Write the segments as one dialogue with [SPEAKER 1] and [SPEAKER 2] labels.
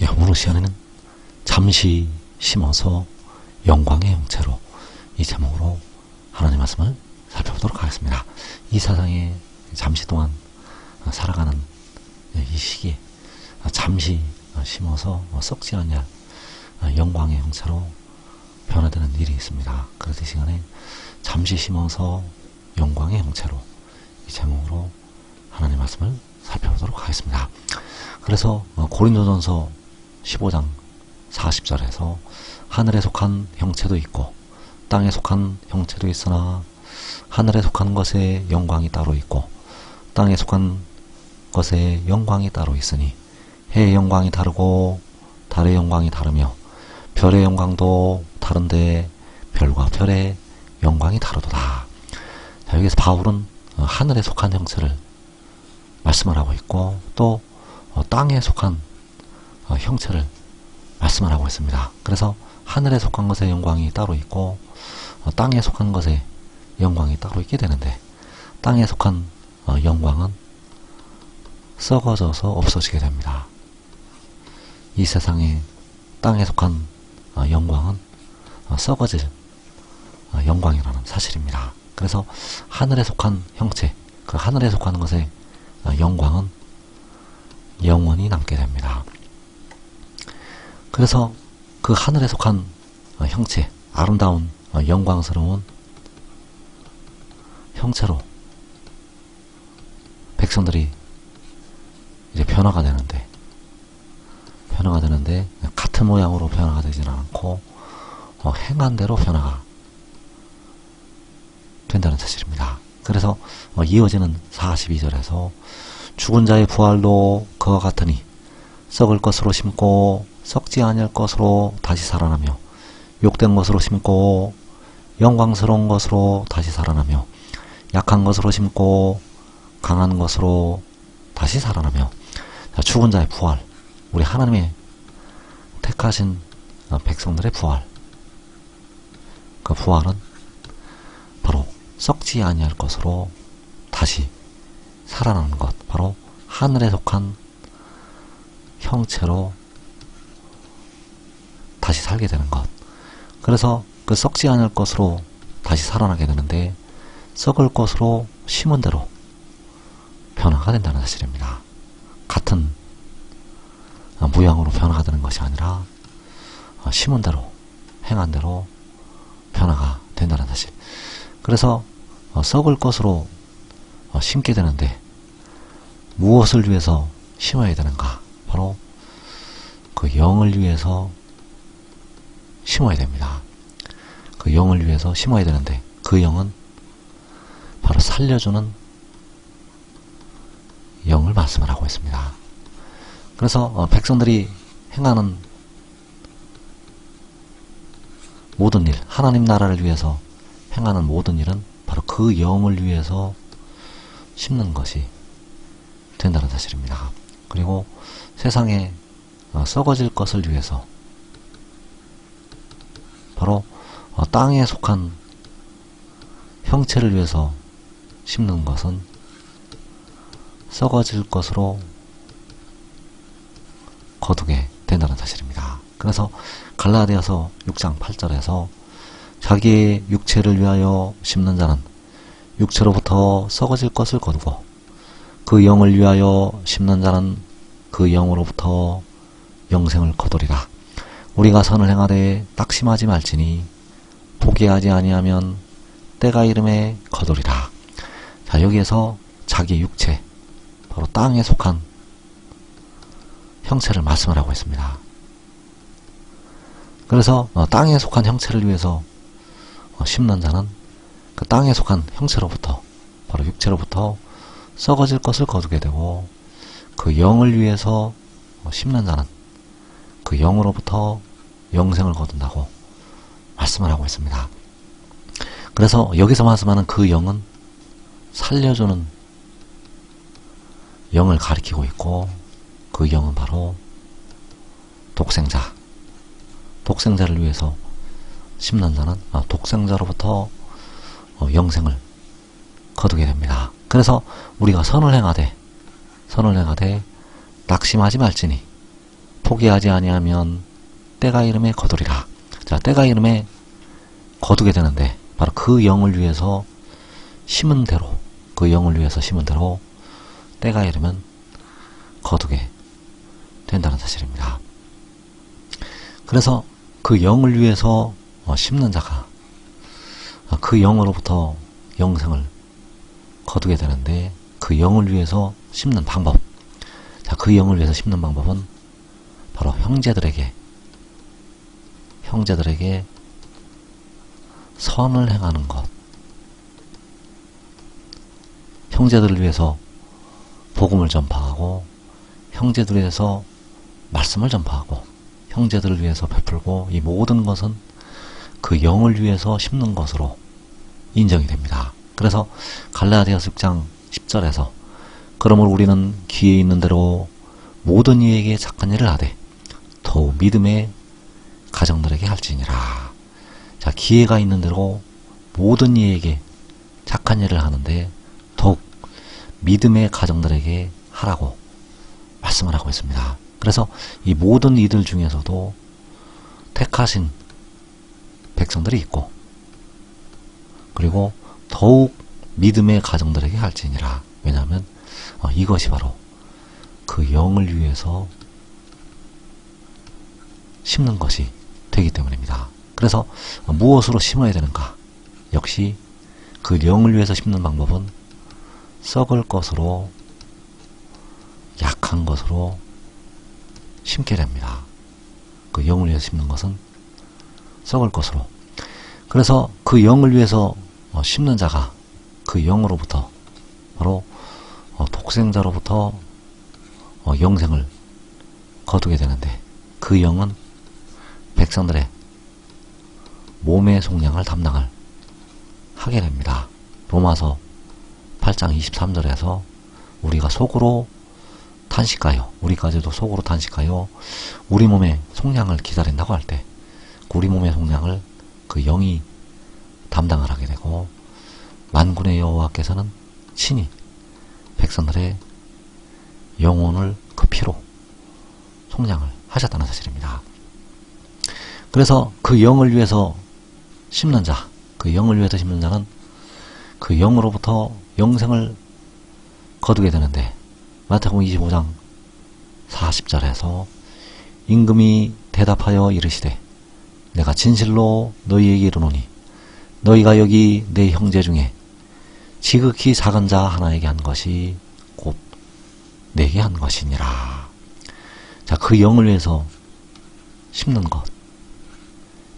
[SPEAKER 1] 예, 오늘 시간에는 잠시 심어서 영광의 형체로 이 제목으로 하나님 말씀을 살펴보도록 하겠습니다. 이 세상에 잠시 동안 살아가는 이 시기에 잠시 심어서 썩지 않냐 영광의 형체로 변화되는 일이 있습니다. 그래서 이 시간에 잠시 심어서 영광의 형체로 이 제목으로 하나님 말씀을 살펴보도록 하겠습니다. 그래서 고린도전서 15장 40절에서 하늘에 속한 형체도 있고 땅에 속한 형체도 있으나 하늘에 속한 것에 영광이 따로 있고 땅에 속한 것에 영광이 따로 있으니 해의 영광이 다르고 달의 영광이 다르며 별의 영광도 다른데 별과 별의 영광이 다르도다. 자, 여기서 바울은 하늘에 속한 형체를 말씀을 하고 있고 또 땅에 속한 형체를 말씀을 하고 있습니다. 그래서 하늘에 속한 것의 영광이 따로 있고 땅에 속한 것의 영광이 따로 있게 되는데 땅에 속한 영광은 썩어져서 없어지게 됩니다. 이 세상에 땅에 속한 영광은 썩어질 영광이라는 사실입니다. 그래서 하늘에 속한 형체, 그 하늘에 속한 것의 영광은 영원히 남게 됩니다. 그래서 그 하늘에 속한 형체, 아름다운 영광스러운 형체로 백성들이 이제 변화가 되는데 변화가 되는데 같은 모양으로 변화가 되지는 않고 어, 행한 대로 변화가 된다는 사실입니다. 그래서 어, 이어지는 42절에서 죽은 자의 부활도 그와 같으니 썩을 것으로 심고 썩지 아니할 것으로 다시 살아나며 욕된 것으로 심고 영광스러운 것으로 다시 살아나며 약한 것으로 심고 강한 것으로 다시 살아나며. 자, 죽은 자의 부활. 우리 하나님의 택하신 백성들의 부활. 그 부활은 바로 썩지 아니할 것으로 다시 살아나는 것. 바로 하늘에 속한 형체로 다시 살게 되는 것 그래서 그 썩지 않을 것으로 다시 살아나게 되는데 썩을 것으로 심은 대로 변화가 된다는 사실입니다. 같은 모양으로 변화가 되는 것이 아니라 심은 대로 행한 대로 변화가 된다는 사실. 그래서 썩을 것으로 심게 되는데 무엇을 위해서 심어야 되는가? 바로 그 영을 위해서 심어야 됩니다. 그 영을 위해서 심어야 되는데 그 영은 바로 살려주는 영을 말씀을 하고 있습니다. 그래서 백성들이 행하는 모든 일, 하나님 나라를 위해서 행하는 모든 일은 바로 그 영을 위해서 심는 것이 된다는 사실입니다. 그리고 세상에 썩어질 것을 위해서 바로 땅에 속한 형체를 위해서 심는 것은 썩어질 것으로 거두게 된다는 사실입니다. 그래서 갈라디아서 6장 8절에서 자기의 육체를 위하여 심는 자는 육체로부터 썩어질 것을 거두고 그 영을 위하여 심는 자는 그 영으로부터 영생을 거두리라. 우리가 선을 행하되 낙심하지 말지니 포기하지 아니하면 때가 이름에 거두리라. 자 여기에서 자기 육체 바로 땅에 속한 형체를 말씀을 하고 있습니다. 그래서 어, 땅에 속한 형체를 위해서 어, 심는 자는 그 땅에 속한 형체로부터 바로 육체로부터 썩어질 것을 거두게 되고 그 영을 위해서 어, 심는 자는 그 영으로부터 영생을 거둔다고 말씀을 하고 있습니다. 그래서 여기서 말씀하는 그 영은 살려주는 영을 가리키고 있고 그 영은 바로 독생자 독생자를 위해서 심는 자는 아, 독생자로부터 어, 영생을 거두게 됩니다. 그래서 우리가 선을 행하되 선을 행하되 낙심하지 말지니 포기하지 아니하면 때가 이름에 거두리라. 자, 때가 이름에 거두게 되는데 바로 그 영을 위해서 심은 대로 그 영을 위해서 심은 대로 때가 이르면 거두게 된다는 사실입니다. 그래서 그 영을 위해서 어, 심는 자가 어, 그 영으로부터 영생을 거두게 되는데 그 영을 위해서 심는 방법 자, 그 영을 위해서 심는 방법은 바로 형제들에게 형제들에게 선을 행하는 것 형제들을 위해서 복음을 전파하고 형제들을 위해서 말씀을 전파하고 형제들을 위해서 베풀고 이 모든 것은 그 영을 위해서 심는 것으로 인정이 됩니다. 그래서 갈라디아서 6장 10절에서 그러므로 우리는 기회 있는 대로 모든 이에게 착한 일을 하되 더욱 믿음의 가정들에게 할지니라. 자, 기회가 있는 대로 모든 이에게 착한 일을 하는데 더욱 믿음의 가정들에게 하라고 말씀을 하고 있습니다. 그래서 이 모든 이들 중에서도 택하신 백성들이 있고 그리고 더욱 믿음의 가정들에게 할지니라. 왜냐하면 어, 이것이 바로 그 영을 위해서 심는 것이 되기 때문입니다. 그래서 어, 무엇으로 심어야 되는가? 역시 그 영을 위해서 심는 방법은 썩을 것으로 약한 것으로 심게 됩니다. 그 영을 위해서 심는 것은 썩을 것으로. 그래서 그 영을 위해서 어, 심는 자가 그 영으로부터 바로 어, 독생자로부터 어, 영생을 거두게 되는데 그 영은 백성들의 몸의 속량을 담당을 하게 됩니다. 로마서 8장 23절에서 우리가 속으로 탄식하여 우리까지도 속으로 탄식하여 우리 몸의 속량을 기다린다고 할 때 우리 몸의 속량을 그 영이 담당을 하게 되고 만군의 여호와께서는 친히 백성들의 영혼을 그 피로 속량을 하셨다는 사실입니다. 그래서 그 영을 위해서 심는 자, 그 영을 위해서 심는 자는 그 영으로부터 영생을 거두게 되는데 마태복음 25장 40절에서 임금이 대답하여 이르시되 내가 진실로 너희에게 이르노니 너희가 여기 내 형제 중에 지극히 작은 자 하나에게 한 것이 곧 내게 한 것이니라. 자, 그 영을 위해서 심는 것.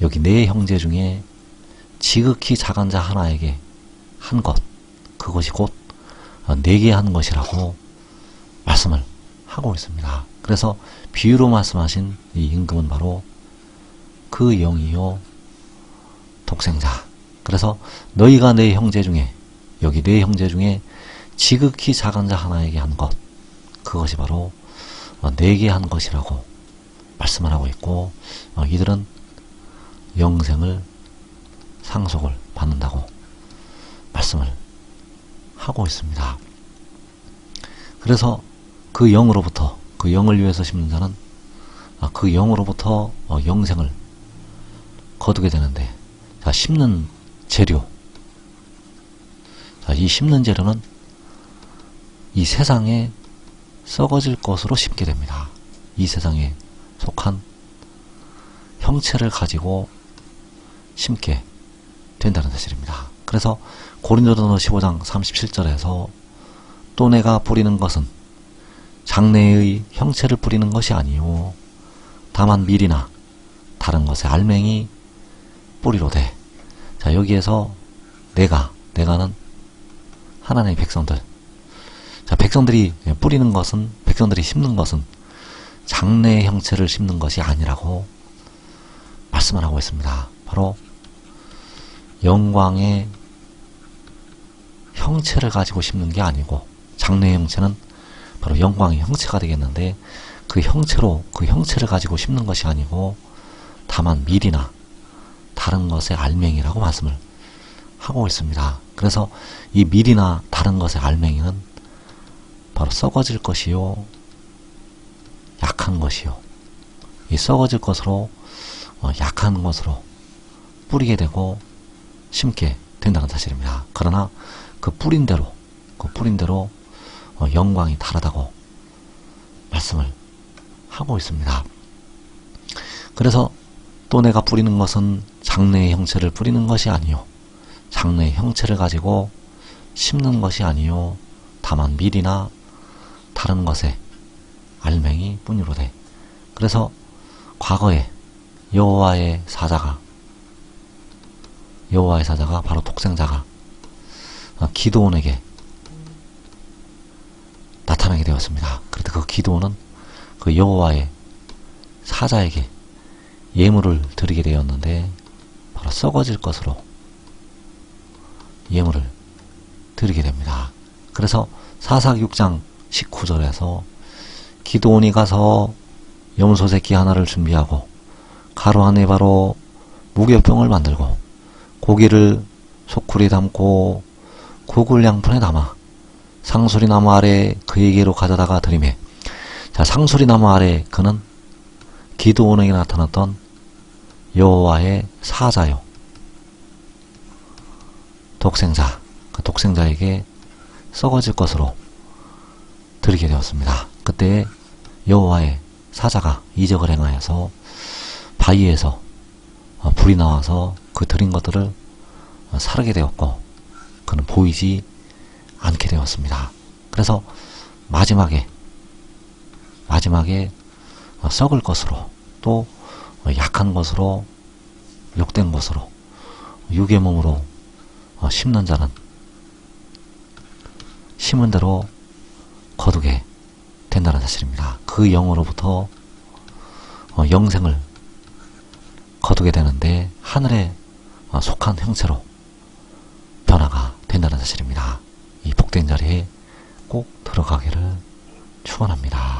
[SPEAKER 1] 여기 내 형제 중에 지극히 작은 자 하나에게 한 것. 그것이 곧 내게 한 것이라고 말씀을 하고 있습니다. 그래서 비유로 말씀하신 이 임금은 바로 그 영이요 독생자. 그래서 너희가 내 형제 중에 여기 내 형제 중에 지극히 작은 자 하나에게 한 것. 그것이 바로 어, 내게 한 것이라고 말씀을 하고 있고 어, 이들은 영생을 상속을 받는다고 말씀을 하고 있습니다. 그래서 그 영으로부터 그 영을 위해서 심는 자는 아, 그 영으로부터 어, 영생을 거두게 되는데 자 심는 재료 자, 이 심는 재료는 이 세상에 썩어질 것으로 심게 됩니다. 이 세상에 속한 형체를 가지고 심게 된다는 사실입니다. 그래서 고린도전서 15장 37절에서 또 내가 뿌리는 것은 장래의 형체를 뿌리는 것이 아니요 다만 밀이나 다른 것의 알맹이 뿌리로되 자 여기에서 내가 내가는 하나님의 백성들 자 백성들이 뿌리는 것은 백성들이 심는 것은 장래의 형체를 심는 것이 아니라고 말씀을 하고 있습니다. 바로 영광의 형체를 가지고 심는 게 아니고 장래의 형체는 바로 영광의 형체가 되겠는데 그 형체로 그 형체를 가지고 심는 것이 아니고 다만 밀이나 다른 것의 알맹이라고 말씀을 하고 있습니다. 그래서 이 밀이나 다른 것의 알맹이는 바로 썩어질 것이요 약한 것이요 이 썩어질 것으로 어, 약한 것으로 뿌리게 되고 심게 된다는 사실입니다. 그러나 그 뿌린 대로 그 뿌린 대로 어, 영광이 다르다고 말씀을 하고 있습니다. 그래서 또 내가 뿌리는 것은 장래의 형체를 뿌리는 것이 아니요 장래의 형체를 가지고 심는 것이 아니요 다만 밀이나 다른 것에 알맹이 뿐이로되 그래서 과거에 여호와의 사자가 여호와의 사자가 바로 독생자가 어, 기도원에게 나타나게 되었습니다. 그런데 그 기도원은 그 여호와의 사자에게 예물을 드리게 되었는데 바로 썩어질 것으로 예물을 드리게 됩니다. 그래서 사사기 6장 19절에서 기도원이 가서 염소 새끼 하나를 준비하고 가루 안에 바로 무교병을 만들고 고기를 소쿠리 담고 구글 양푼에 담아 상수리 나무 아래 그에게로 가져다가 드리매 자 상수리 나무 아래 그는 기도원에게 나타났던 여호와의 사자요 독생자 그 독생자에게 썩어질 것으로 드리게 되었습니다. 그때 여호와의 사자가 이적을 행하여서 바위에서 어, 불이 나와서 그 드린 것들을 어, 사르게 되었고 그는 보이지 않게 되었습니다. 그래서 마지막에 마지막에 어, 썩을 것으로 또 어, 약한 것으로 욕된 것으로 육의 몸으로 어, 심는 자는 심은 대로 거두게 된다는 사실입니다. 그 영으로부터 어, 영생을 거두게 되는데 하늘에 어, 속한 형체로 변화가 된다는 사실입니다. 이 복된 자리에 꼭 들어가기를 축원합니다.